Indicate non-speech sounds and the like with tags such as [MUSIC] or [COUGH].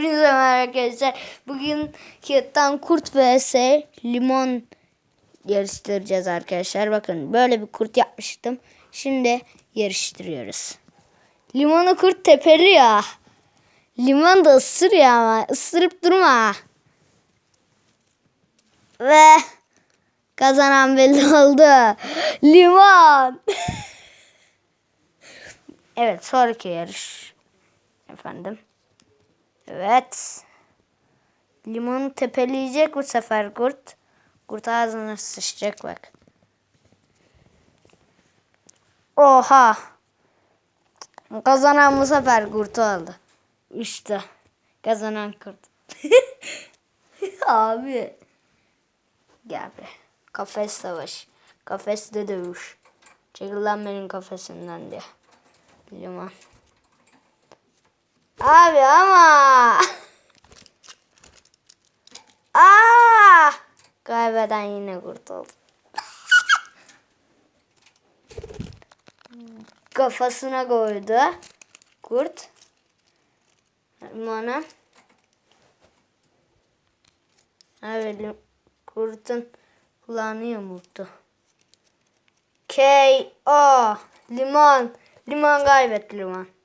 Hepinize merhaba arkadaşlar. Bugün kağıttan kurt vs limon yarıştıracağız arkadaşlar. Bakın böyle bir kurt yapmıştım. Şimdi yarıştırıyoruz. Limonu kurt tepeli ya. Limon da ısırıyor ama ısırıp durma. Ve kazanan belli oldu. Limon. [LAUGHS] evet sonraki yarış. Efendim. Evet. Limonu tepeleyecek bu sefer kurt. Kurt ağzına sıçacak bak. Oha. Kazanan bu sefer kurt oldu. İşte. Kazanan kurt. [LAUGHS] Abi. Gel be. Kafes savaş. Kafeste dövüş. Çekil lan benim kafesimden diye. Limon. Abi ama. [LAUGHS] Aa! Kaybeden yine kurtuldu. Kafasına koydu. Kurt. Limona. Evet, kurtun kulağını yamulttu. K.O. Limon. Limon kaybetti limon.